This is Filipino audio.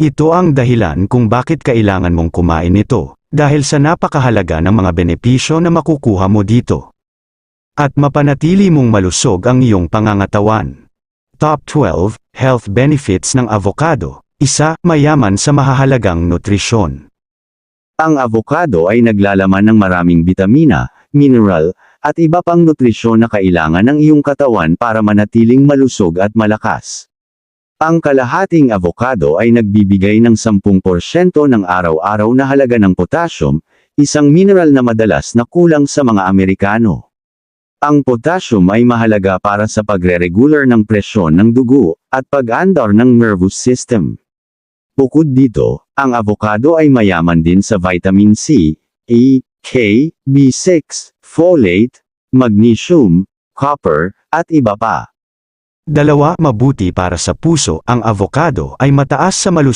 Ito ang dahilan kung bakit kailangan mong kumain nito, dahil sa napakahalaga ng mga benepisyo na makukuha mo dito. At mapanatili mong malusog ang iyong pangangatawan. Top 12 Health Benefits ng Avocado Isa, mayaman sa mahahalagang nutrisyon. Ang avocado ay naglalaman ng maraming bitamina, mineral, at iba pang nutrisyon na kailangan ng iyong katawan para manatiling malusog at malakas. Ang kalahating avocado ay nagbibigay ng 10% ng araw-araw na halaga ng potassium, isang mineral na madalas na kulang sa mga Amerikano. Ang potassium ay mahalaga para sa pagre-regular ng presyon ng dugo at pag-andar ng nervous system. Bukod dito, ang avocado ay mayaman din sa vitamin C, E, K, B6, folate, magnesium, copper, at iba pa. Dalawa, mabuti para sa puso, ang avocado ay mataas sa malusog